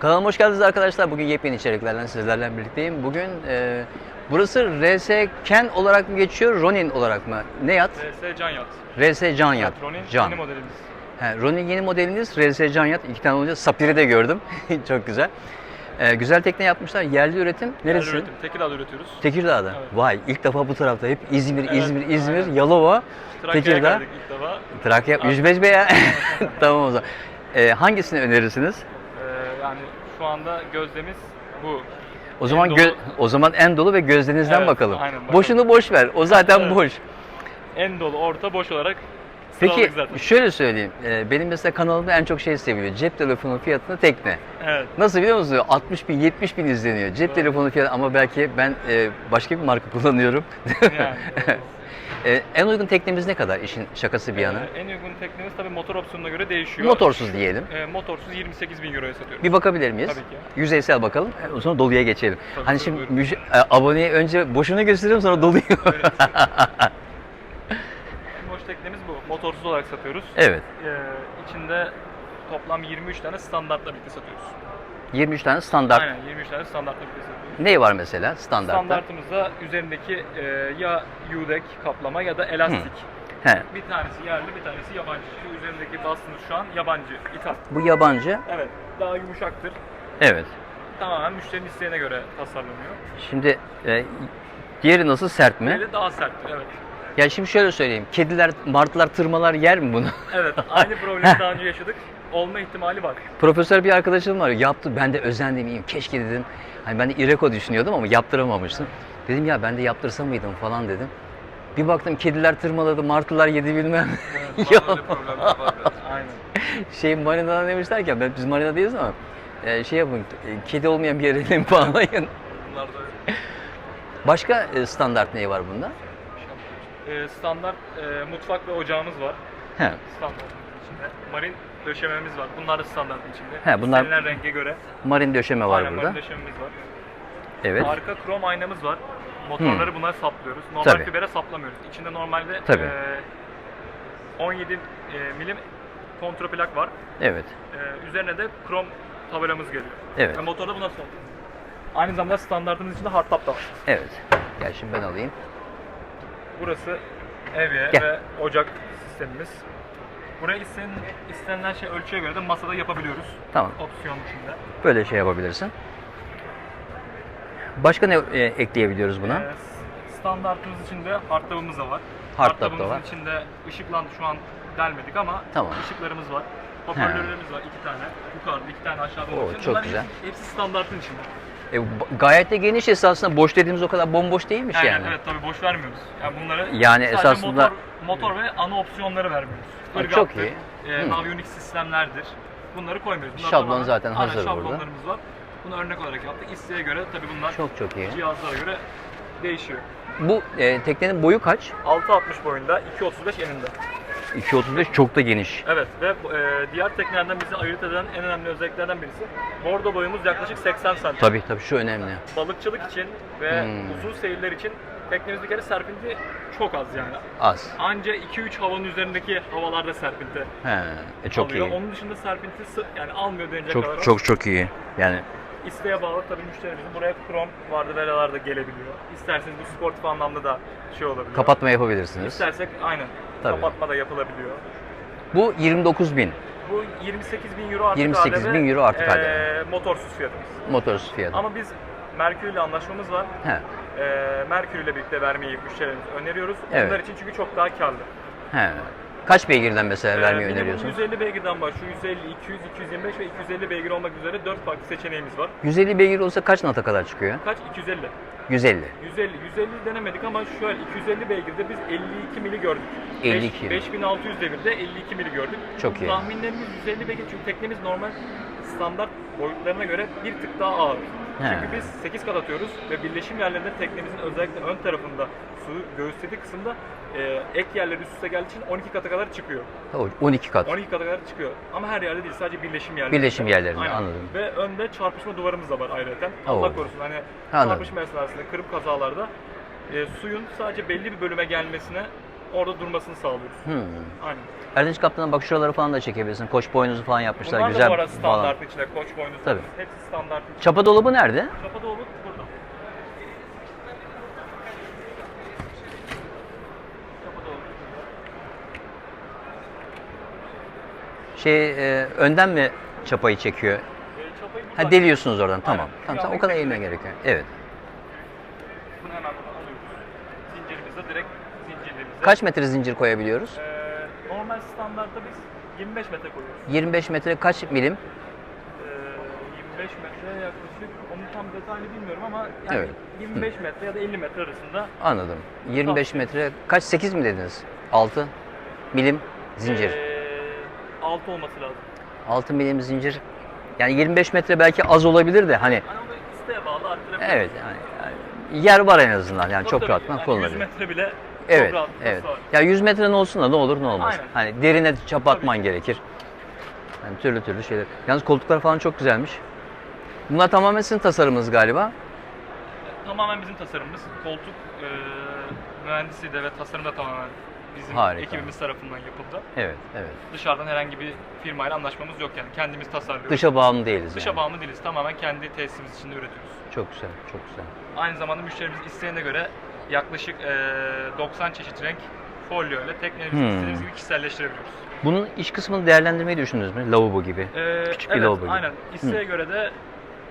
Kanalıma hoş geldiniz arkadaşlar. Bugün yepyeni içeriklerle sizlerle birlikteyim. Bugün e, burası RS Ken olarak mı geçiyor, Ronin olarak mı? Ne yat? RS Can Yat. RS Can yat. Evet, Ronin Can. yeni modelimiz. He, Ronin yeni modeliniz RS Can yat. İki tane olunca Sapir'i de gördüm. Çok güzel. E, güzel tekne yapmışlar. Yerli üretim. Neresi? Yerli üretim. Tekirdağ'da üretiyoruz. Tekirdağ'da. Evet. Vay ilk defa bu tarafta. Hep İzmir, Evet, İzmir, İzmir, aynen. Yalova, Trakya'ya Tekirdağ. geldik ilk defa. Trakya, Aynen. 105 be ya. tamam o zaman. E, hangisini önerirsiniz? Yani şu anda gözlemiz bu. O zaman gö- o zaman en dolu ve gözlerinizden Evet, bakalım. aynen, bakalım. Boşunu boş ver. O zaten Evet. boş. En dolu, orta, boş olarak Peki zaten. şöyle söyleyeyim. Ee, Benim mesela kanalımda en çok şey seviliyor. Cep telefonu fiyatına tekne. Evet. Nasıl biliyor musunuz? 60 bin, 70 bin izleniyor. Cep Doğru. telefonu fiyatı ama belki ben e, başka bir marka kullanıyorum. Yani. E, en uygun teknemiz ne kadar? İşin şakası bir yana. Ee, en uygun teknemiz tabii motor opsiyonuna göre değişiyor. Motorsuz diyelim. Ee, motorsuz 28 bin euroya satıyoruz. Bir bakabilir miyiz? Tabii ki. Yüzeysel bakalım. O zaman doluya geçelim. Tabii, hani şimdi müj- e, aboneye önce boşuna gösteriyorum sonra doluyu. Evet. En boş teknemiz bu. Motorsuz olarak satıyoruz. evet. Ee, içinde toplam 23 tane standartla birlikte satıyoruz. 23 tane standart. Aynen 23 tane standartla birlikte satıyoruz. Ne var mesela standartta? Standartımızda üzerindeki e, ya U-deck kaplama ya da elastik. He. Bir tanesi yerli, bir tanesi yabancı. Şu üzerindeki bastığınız şu an yabancı, ithal. Bu yabancı. Evet, daha yumuşaktır. Evet. Tamamen müşterinin isteğine göre tasarlanıyor. Şimdi e, diğeri nasıl sert mi? Böyle daha serttir, evet. Ya şimdi şöyle söyleyeyim. Kediler, martılar, tırmalar yer mi bunu? Evet, aynı problemi daha önce yaşadık. Olma ihtimali var. Profesör bir arkadaşım var. Yaptı. Ben de özendim. iyiyim. Keşke dedim. Hani ben de Ireko düşünüyordum ama yaptıramamıştım. Dedim ya ben de yaptırsa mıydım falan dedim. Bir baktım kediler tırmaladı, martılar yedi bilmem. Ya. Aynen. şey marinadan demişlerken ben biz marina değiliz ama e, şey yapın, e, kedi olmayan bir yere elini bağlayın. Bunlar da Başka e, standart neyi var bunda? E, standart e, mutfak ve ocağımız var. He. Standartın içinde. Marin döşememiz var. Bunlar da standartın içinde. He, bunlar- İstenilen renge göre. Marin döşeme var Aynen burada. marin döşememiz var. Evet. Arka krom aynamız var. Motorları bunlar saplıyoruz. Normal Tabii. fibere saplamıyoruz. İçinde normalde Tabii. eee, 17 eee, milim kontraplak var. Evet. Eee, üzerine de krom tabelamız geliyor. Evet. Ve motorda buna son. Aynı zamanda standartımız içinde hardtop da var. Evet. Gel şimdi ben alayım. Burası evye Gel. ve ocak sistemimiz. Buraya istenen, istenilen şey ölçüye göre de masada yapabiliyoruz. Tamam. Opsiyon içinde. Böyle şey yapabilirsin. Başka ne e, ekleyebiliyoruz buna? Ee, standartımız içinde hardtop'umuz da var. Hardtop da var. içinde ışıklandı şu an delmedik ama Tamam. ışıklarımız var. Hoparlörlerimiz var iki tane. Yukarıda iki tane aşağıda Oo, çok güzel. Hepsi, hepsi standartın içinde. E, gayet de geniş esasında boş dediğimiz o kadar bomboş değilmiş Yani, yani. evet tabii boş vermiyoruz. Yani bunları Yani esasında- motor, motor ve ana opsiyonları vermiyoruz. Ha, Irgaktır, çok iyi. E, Hı. Navionics sistemlerdir. Bunları koymuyoruz. Bunlar Şablon zaten Aynen, hazır burada. şablonlarımız var. Bunu örnek olarak yaptık. İsteğe göre tabii bunlar Çok çok iyi. cihazlara göre değişiyor. Bu e, teknenin boyu kaç? 6.60 boyunda, 2.35 eninde. 2.35 çok da geniş. Evet ve e, diğer teknelerden bizi ayırt eden en önemli özelliklerden birisi bordo boyumuz yaklaşık 80 santim. Tabii tabii şu önemli. Balıkçılık için ve Hmm. uzun seyirler için teknemiz bir kere serpinti çok az yani. Az. Anca 2-3 havanın üzerindeki havalarda serpinti He, e, çok alıyor. iyi. Onun dışında serpinti sı- yani almıyor denecek kadar. Çok çok iyi. Yani İsteğe bağlı tabii müşterimizin buraya krom vardı velalar da gelebiliyor. İsterseniz bu sportif anlamda da şey olabiliyor. kapatma yapabilirsiniz. İstersek aynen Tabii. kapatma da yapılabiliyor. Bu 29 bin Bu 28 bin euro artı 28 KDV, bin euro artı eee, KDV. motorsuz fiyatımız. motorsuz fiyatı. Ama biz Merkür ile anlaşmamız var. He. Eee Merkür ile birlikte vermeyi müşterilerimize öneriyoruz. Evet. Onlar için çünkü çok daha karlı. He. Kaç beygirden mesela Eee, vermeyi minimum öneriyorsunuz? 150 beygirden başlıyor. 150, 200, 225 ve 250 beygir olmak üzere 4 farklı seçeneğimiz var. 150 beygir olsa kaç nata kadar çıkıyor? Kaç? 250. 150. 150. 150 denemedik ama şöyle 250 beygirde biz 52 mili gördük. 52. 5, 5600 devirde 52 mili gördük. Çok iyi. Tahminlerimiz 150 beygir çünkü teknemiz normal standart boyutlarına göre bir tık daha ağır. He. Çünkü biz 8 kat atıyoruz ve birleşim yerlerinde teknemizin özellikle ön tarafında su göğüslediği kısımda e, ek yerleri üst üste geldiği için 12 kata kadar çıkıyor. O 12 kat. 12 kata kadar çıkıyor. Ama her yerde değil sadece birleşim yerlerinde. Birleşim yerlerinde, Aynen. anladım. Ve önde çarpışma duvarımız da var ayrıca. Oo. Allah korusun hani Anladım. çarpışma esnasında kırıp kazalarda e, suyun sadece belli bir bölüme gelmesine orada durmasını sağlıyoruz. Hmm. Aynen. Erdinç Kaptan'a bak şuraları falan da çekebilirsin. Koç boynuzu falan yapmışlar. Bunlar güzel da bu arada falan. standartın içinde. Koç boynuzu. Tabii. Hepsi standartın içinde. Çapa dolabı nerede? Çapa dolabı burada. Şey e, önden mi çapayı çekiyor? Çapayı buradan Ha deliyorsunuz oradan. Tamam. Aynen. Tamam. Tamam. O kadar bekleyin. eğilme gerekiyor. Evet. Kaç metre zincir koyabiliyoruz? Ee, normal standartta biz 25 metre koyuyoruz. 25 metre kaç milim? Ee, 25 metre yaklaşık, onun tam detayını bilmiyorum ama yani Evet. 25 metre ya da 50 metre arasında Anladım. 25 metre kaç 8 mi dediniz? 6 milim zincir. Ee, 6 olması lazım. 6 milim zincir. Yani 25 metre belki az olabilir de hani Yani onu isteğe bağlı arttırabiliriz. evet yani, yani yer var en azından yani çok Tabii, rahatlıkla yani 100 kullanılabilir. metre bile Evet, rahatlıkla evet. sığar. Ya 100 metren olsun da ne olur ne olmaz. Aynen. Hani derine çapa atman gerekir. Yani türlü türlü şeyler. Yalnız koltuklar falan çok güzelmiş. Bunlar tamamen sizin tasarımınız galiba. Tamamen bizim tasarımımız. Koltuk e, mühendisi de ve tasarım da tamamen bizim Harika. ekibimiz tarafından yapıldı. Evet, evet. Dışarıdan herhangi bir firmayla anlaşmamız yok yani. Kendimiz tasarlıyoruz. Dışa bağımlı değiliz Dışa yani. bağımlı değiliz. Tamamen kendi tesisimiz içinde üretiyoruz. Çok güzel, çok güzel. Aynı zamanda müşterimiz isteğine göre yaklaşık e, 90 çeşit renk folyo ile teknemizi Hmm. istediğimiz gibi kişiselleştirebiliyoruz. Bunun iç kısmını değerlendirmeyi düşündünüz mü? Lavabo gibi. Ee, Küçük bir evet, lavabo gibi. Aynen. İsteğe göre de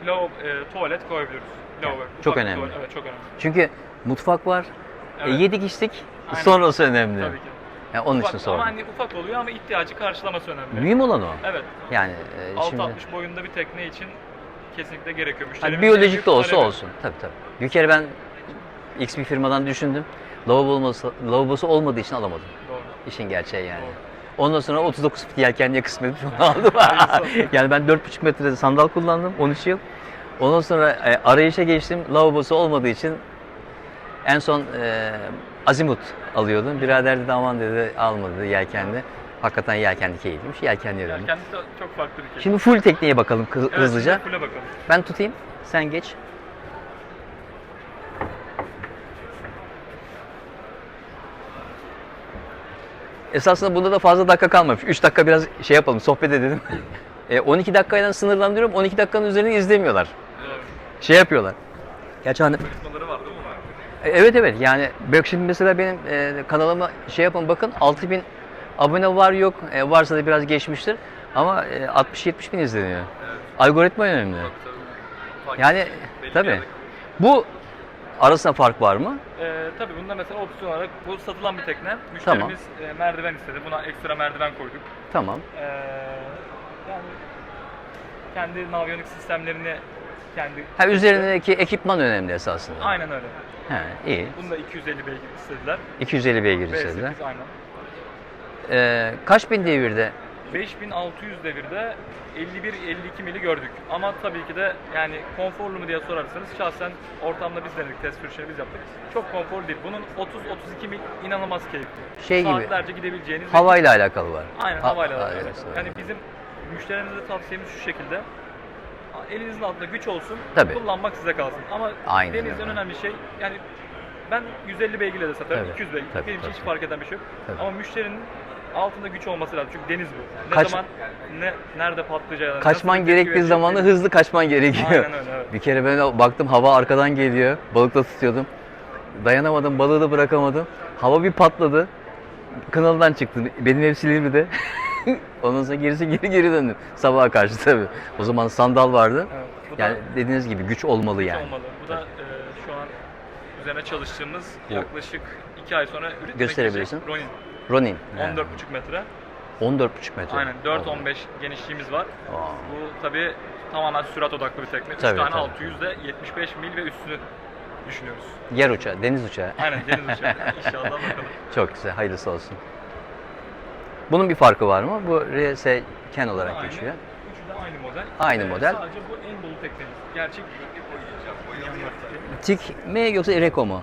lavabo, e, tuvalet koyabiliyoruz. Lavabo. çok ufak bir önemli. tuvalet, Evet çok önemli. Çünkü mutfak var. E, Evet. yedik içtik. Aynen. Sonrası önemli. Tabii ki. Yani onun Ufak, için ama sordum. hani ufak oluyor ama ihtiyacı karşılaması önemli. Mühim olan o. Evet. Yani e, şimdi 6.60 boyunda bir tekne için kesinlikle gerekiyor. hani Müşterimizin en biyolojik de olsa talebi. olsun. Tabii tabii. Bir kere ben X bir firmadan düşündüm. Lavabo olması, lavabosu olmadığı için alamadım. Doğru. İşin gerçeği yani. Doğru. Ondan sonra 39 fit yelkenliye kısmet onu aldım. Yani ben 4,5 metrede sandal kullandım 13 yıl. Ondan sonra e, arayışa geçtim. Lavabosu olmadığı için en son e, azimut alıyordum. Birader dedi aman dedi almadı yelkenli. Hakikaten yelkenli keyifliymiş. Döndüm. kendisi de çok farklı bir keyif. Şimdi full tekneye bakalım kı- evet, hızlıca. bakalım. Ben tutayım. Sen geç. Esasında bunda da fazla dakika kalmamış. 3 dakika biraz şey yapalım, sohbet edelim. E, 12 dakikayla sınırlandırıyorum. 12 dakikanın üzerine izlemiyorlar. Evet. Şey yapıyorlar. Gerçi hani var değil mi? e, Evet evet yani şimdi mesela benim e, kanalıma şey yapın bakın 6000 abone var yok E, varsa da biraz geçmiştir ama e, 60-70 bin izleniyor. Evet. Algoritma önemli. Tabii. Yani Belli bir tabii. Bu arasında fark var mı? Ee, tabii bunda mesela opsiyon olarak bu satılan bir tekne. Müşterimiz e, merdiven istedi. Buna ekstra merdiven koyduk. Tamam. Ee, yani kendi naviyonik sistemlerini kendi Ha üzerindeki ekipman önemli esasında. Aynen öyle. He, iyi. Bunu da 250 beygir istediler. 250 beygir V8 istediler. aynen. Ee, kaç bin devirde? 5600 devirde 51-52 mili gördük. Ama tabii ki de yani konforlu mu diye sorarsanız şahsen ortamda biz denedik, test sürüşleri biz yaptık. Çok konforlu değil. Bunun 30-32 mil inanılmaz keyifli. Şey gibi, Saatlerce gidebileceğiniz. Havayla alakalı var. Aynen Ha- havayla ha- alakalı. evet, Yani bizim müşterilerimize tavsiyemiz şu şekilde. Elinizin altında güç olsun, Tabii. kullanmak size kalsın. Ama Aynen denizde en öyle. önemli şey yani ben 150 beygirle de satarım, Tabii, 200 beygir. tabii, Benim için hiç fark eden bir şey yok. Tabii. Ama müşterinin altında güç olması lazım. Çünkü deniz bu. Ne Kaç- zaman ne nerede patlayacağı, Kaçman nasıl bir tepki gerektiği zamanı hızlı kaçman gerekiyor. Aynen öyle, evet. Bir kere ben baktım hava arkadan geliyor. Balıkla tutuyordum. Dayanamadım, balığı da bırakamadım. Hava bir patladı. Kınaldan çıktım. Benim ev Silivri'de. Ondan sonra gerisi geri geri döndüm. Sabaha karşı tabii. O zaman sandal vardı. Evet, bu da Yani dediğiniz gibi güç olmalı güç yani. olmalı. Bu da e, şu an üzerine çalıştığımız yaklaşık 2 ay sonra üretime Gösterebilirsin. Ronin. Ronin. He. 14,5 metre. 14,5 metre. Aynen 4-15 genişliğimiz var. Aa. Bu tabi tamamen sürat odaklı bir tekne. 3 Tabii, tane tabii. 600 de 75 mil ve üstünü düşünüyoruz. Yer uçağı, deniz uçağı. Aynen deniz uçağı. İnşallah bakalım. Çok güzel, hayırlısı olsun. Bunun bir farkı var mı? Bu RS Ken olarak Aynı. geçiyor. Üçü de aynı model. Aynı Ee, model. Sadece bu en dolu teknemiz. Gerçek. Tik mi yoksa Ireco mu?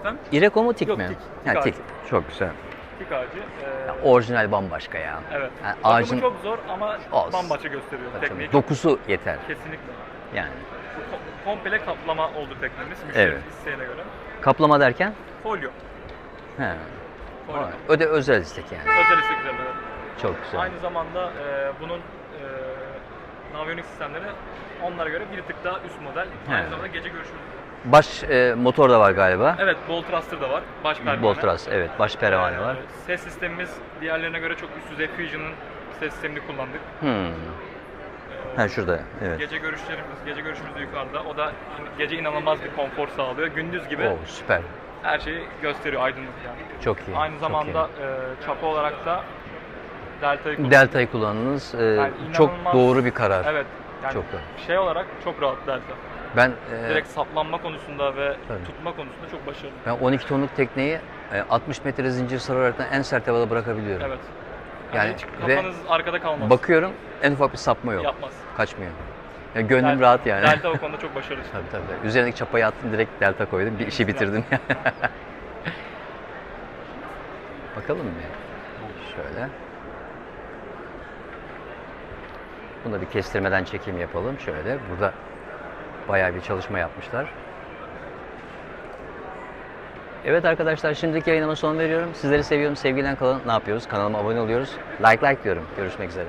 Efendim? Ireco mu tik Yok, mi? tik. Ha, Tik. Çok güzel. Tik ağacı. Ee, Orijinal bambaşka ya. evet. Yani ağacın çok zor ama Olsun. bambaşka gösteriyor Tabii, tekneyi. dokusu yeter. Kesinlikle. Yani. Bu ko- komple kaplama oldu teknemiz müşterimiz Evet. isteğine göre. Kaplama derken? Folyo. He. Koyalım. Öde özel istek yani. Özel istek üzerinde. Çok güzel. Aynı zamanda e, bunun e, naviyonik sistemleri onlara göre bir tık daha üst model. Aynı He. zamanda gece görüşümüz. Baş e, motor da var galiba. Evet, Ball Thruster da var. Baş pervane. Boltras evet baş pervane Ee, var. Ses sistemimiz diğerlerine göre çok üst düzey Fusion'ın ses sistemini kullandık. Hmm. Ha şurada evet. Gece görüşlerimiz, gece görüşümüz de yukarıda. O da in- gece inanılmaz bir konfor sağlıyor. Gündüz gibi Oo, süper. her şeyi gösteriyor aydınlık yani. Çok iyi. Aynı çok zamanda e, çapa olarak da Delta'yı iyi. kullandık. Delta'yı kullandınız. Ee, Yani çok inanılmaz- doğru bir karar. Evet. Yani Çok doğru. şey olarak çok rahat Delta. Ben e, Direkt saplanma konusunda ve Tabii. tutma konusunda çok başarılı. ben 12 tonluk tekneyi e, 60 metre zincir sararaktan en sert havada bırakabiliyorum. Evet. Yani Yani hiç ve kafanız arkada kalmaz. Bakıyorum en ufak bir sapma yok. Yapmaz. Kaçmıyor. Ya gönlüm Delta- rahat yani. Delta o konuda çok başarılı. Tabii tabii. tabii. Üzerindeki çapayı attım direkt delta koydum. Bir işi bitirdim. Bakalım mı? Şöyle. Bunu da bir kestirmeden çekim yapalım. Şöyle. Burada bayağı bir çalışma yapmışlar. Evet arkadaşlar şimdiki yayınıma son veriyorum. Sizleri seviyorum. Sevgiyle kalın. Ne yapıyoruz? Kanalıma abone oluyoruz. Like like diyorum. Görüşmek üzere.